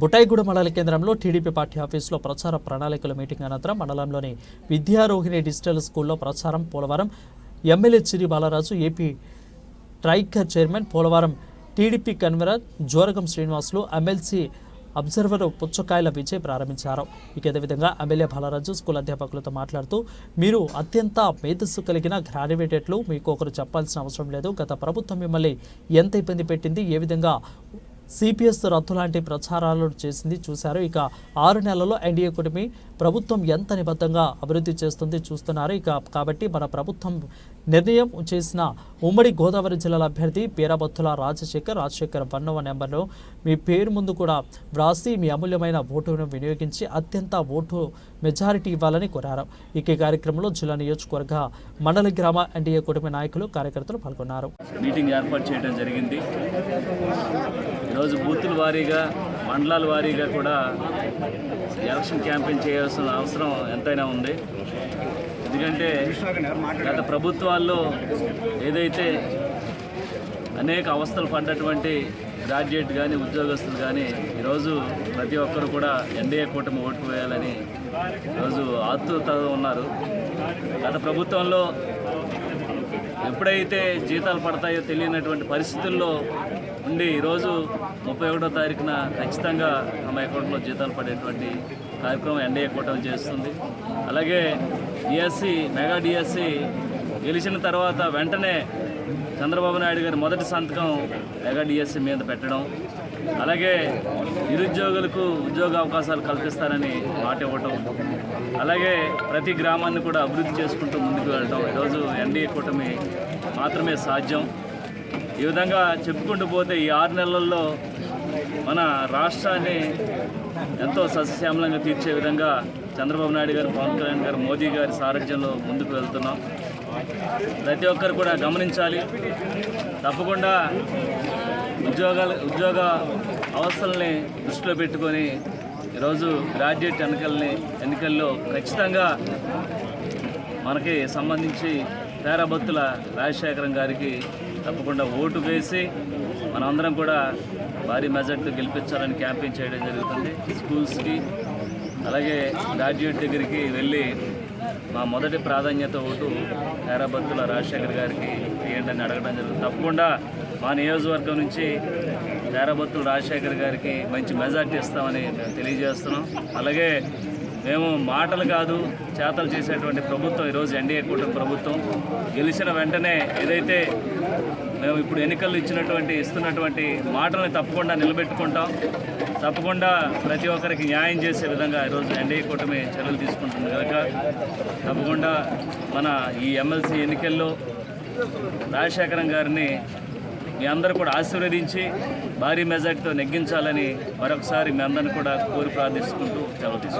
బుటాయిగూడ మండల కేంద్రంలో TDP party ఆఫీసులో ప్రచార ప్రణాళికల మీటింగ్ అనంతరం మండలంలోని విద్యారోహిణి డిజిటల్ స్కూల్లో ప్రచారం. Polavaram MLA Chiri Balaraju AP Tricor chairman Polavaram TDP convener Joragam Srinivasulu MLC observer Puchakayala Vijay ప్రారంభించారు. ఇక అదేవిధంగా ఎమ్మెల్యే బాలరాజు స్కూల్ అధ్యాపకులతో మాట్లాడుతూ మీరు అత్యంత మేధస్సు కలిగిన గ్రాడ్యుయేటెడ్లు మీకు ఒకరు చెప్పాల్సిన అవసరం లేదు. గత ప్రభుత్వం మిమ్మల్ని ఎంత ఇబ్బంది పెట్టింది ఏ విధంగా సిపిఎస్ రద్దు లాంటి ప్రచారాలు చేసింది చూశారు. ఇక ఆరు నెలల్లో ఎన్డీఏ కూటమి ప్రభుత్వం ఎంత నిబద్ధంగా అభివృద్ధి చేస్తుంది చూస్తున్నారు. ఇక కాబట్టి మన ప్రభుత్వం నిర్ణయం చేసిన ఉమ్మడి గోదావరి జిల్లాల అభ్యర్థి పేరాబత్తుల రాజశేఖర్ రాజశేఖర్ వన్నవ నెంబర్ను మీ పేరు ముందు కూడా వ్రాసి మీ అమూల్యమైన ఓటును వినియోగించి అత్యంత ఓటు మెజారిటీ ఇవ్వాలని కోరారు. ఇక ఈ కార్యక్రమంలో జిల్లా నియోజకవర్గ మండల గ్రామ ఎన్డీఏ కూటమి నాయకులు కార్యకర్తలు పాల్గొన్నారు. మీటింగ్ ఏర్పాటు చేయడం జరిగింది. ఈరోజు బూతుల వారీగా మండలాల వారీగా కూడా ఎలక్షన్ క్యాంపెయిన్ చేయాల్సిన అవసరం ఎంతైనా ఉంది. ఎందుకంటే గత ప్రభుత్వాల్లో ఏదైతే అనేక అవస్థలు పడ్డటువంటి గ్రాడ్యుయేట్ కానీ ఉద్యోగస్తులు కానీ ఈరోజు ప్రతి ఒక్కరు కూడా ఎన్డీఏ కూటమి ఓటు వేయాలని ఈరోజు ఆతృత ఉన్నారు. గత ప్రభుత్వంలో ఎప్పుడైతే జీతాలు పడతాయో తెలియనటువంటి పరిస్థితుల్లో ఉండి ఈరోజు ముప్పై ఒకటో తారీఖున ఖచ్చితంగా తమ అకౌంట్లో జీతాలు పడేటువంటి కార్యక్రమం ఎన్డీఏ కూటమి చేస్తుంది. అలాగే డిఎస్సి మెగా డిఎస్సి గెలిచిన తర్వాత వెంటనే చంద్రబాబు నాయుడు గారి మొదటి సంతకం మెగా డిఎస్సి మీద పెట్టడం. అలాగే నిరుద్యోగులకు ఉద్యోగ అవకాశాలు కల్పిస్తారని మాట ఇవ్వటం. అలాగే ప్రతి గ్రామాన్ని కూడా అభివృద్ధి చేసుకుంటూ ముందుకు వెళ్ళటం. ఈరోజు ఎన్డీఏ కూటమి మాత్రమే సాధ్యం. ఈ విధంగా చెప్పుకుంటూ పోతే ఈ ఆరు నెలల్లో మన రాష్ట్రాన్ని ఎంతో సస్యశ్యామలంగా తీర్చే విధంగా చంద్రబాబు నాయుడు గారు పవన్ కళ్యాణ్ గారు మోదీ గారి సారథ్యంలో ముందుకు వెళ్తున్నాం. ప్రతి ఒక్కరు కూడా గమనించాలి. తప్పకుండా ఉద్యోగాలు ఉద్యోగ అవస్థల్ని దృష్టిలో పెట్టుకొని ఈరోజు గ్రాడ్యుయేట్ ఎన్నికల్ని ఎన్నికల్లో ఖచ్చితంగా మనకి సంబంధించి పేరాబత్తుల రాజశేఖరం గారికి తప్పకుండా ఓటు వేసి మనందరం కూడా భారీ మెజార్టీ గెలిపించాలని క్యాంపెయిన్ చేయడం జరుగుతుంది. స్కూల్స్కి అలాగే గ్రాడ్యుయేట్ దగ్గరికి వెళ్ళి మా మొదటి ప్రాధాన్యత ఓటు పేరాబత్తుల రాజశేఖర్ గారికి ఇవ్వండి అడగడం జరుగుతుంది. తప్పకుండా మా నియోజకవర్గం నుంచి పేరాబత్తుల రాజశేఖర్ గారికి మంచి మెజార్టీ ఇస్తామని తెలియజేస్తున్నాం. అలాగే మేము మాటలు కాదు చేతలు చేసేటువంటి ప్రభుత్వం. ఈరోజు ఎన్డీఏ కూటమి ప్రభుత్వం గెలిచిన వెంటనే ఏదైతే మేము ఇప్పుడు ఎన్నికల్లో ఇచ్చినటువంటి ఇస్తున్నటువంటి మాటల్ని తప్పకుండా నిలబెట్టుకుంటాం. తప్పకుండా ప్రతి ఒక్కరికి న్యాయం చేసే విధంగా ఈరోజు ఎన్డీఏ కూటమి చర్యలు తీసుకుంటుంది కనుక తప్పకుండా మన ఈ ఎమ్మెల్సీ ఎన్నికల్లో రాజశేఖరం గారిని మీ అందరూ కూడా ఆశీర్వదించి భారీ మెజార్టీతో నెగ్గించాలని మరొకసారి మీ అందరిని కూడా కోరి ప్రార్థిస్తుంటూ సెలవు తీసుకుంటాం